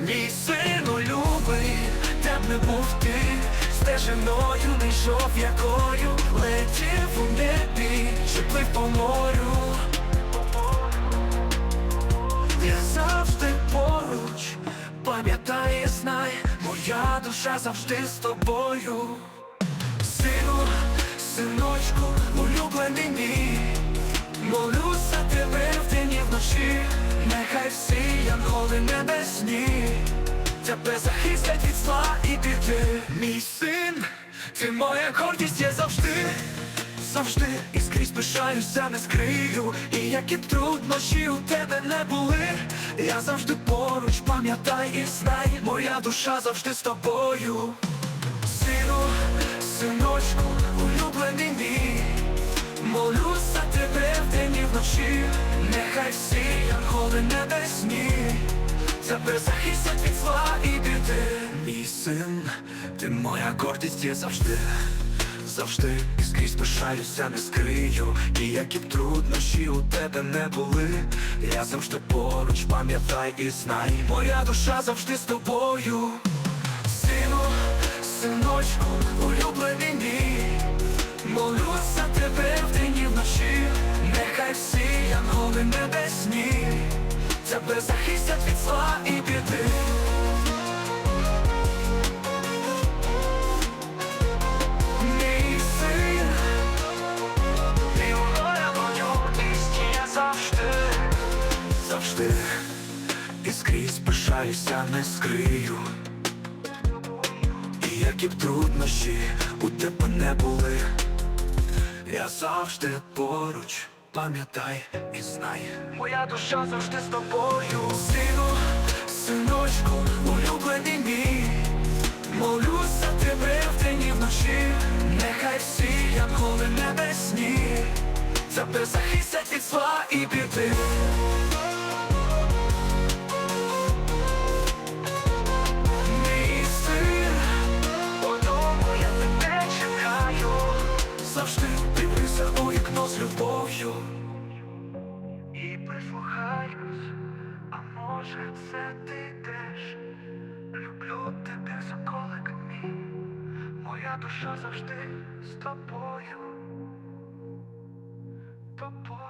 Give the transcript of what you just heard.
Мій сину любий, де б не був ти, стежиною не йшов якою, летів у небі, чи плив по морю. Я завжди поруч, пам'ятай і знай, моя душа завжди з тобою. Всі янголи небесні, тебе захистять від зла і біди. Мій син, ти моя гордість є завжди, завжди і скрізь пишаюся, не скрию, і які труднощі у тебе не були, я завжди поруч, пам'ятай і знай, моя душа завжди з тобою. Сину, синочку, улюблений мій, молюсь за тебе вдень і вночі, нехай всі янголи небесні, тебе захистять від зла і біди. Мій син, ти моя гордість є завжди, завжди і скрізь пишаюся, не скрию, і які б труднощі у тебе не були, я завжди поруч, пам'ятай і знай, моя душа завжди з тобою. Тебе захистять від зла і біди. Мій син, завжди, завжди, і скрізь пишаюся, не скрию. І які б труднощі у тебе не були, я завжди поруч, пам'ятай і знай, моя душа завжди з тобою, сину, синочку, улюблений мій, молюсь за тебе вдень і вночі, нехай всі янголи небесні, тебе захистять від зла і біди. Мій син, Додому я тебе чекаю, завжди дивлюся у вікно з тобою і прислухаюсь, а може це ти теж люблю тебе, соколик мій, моя душа завжди з тобою, тобою.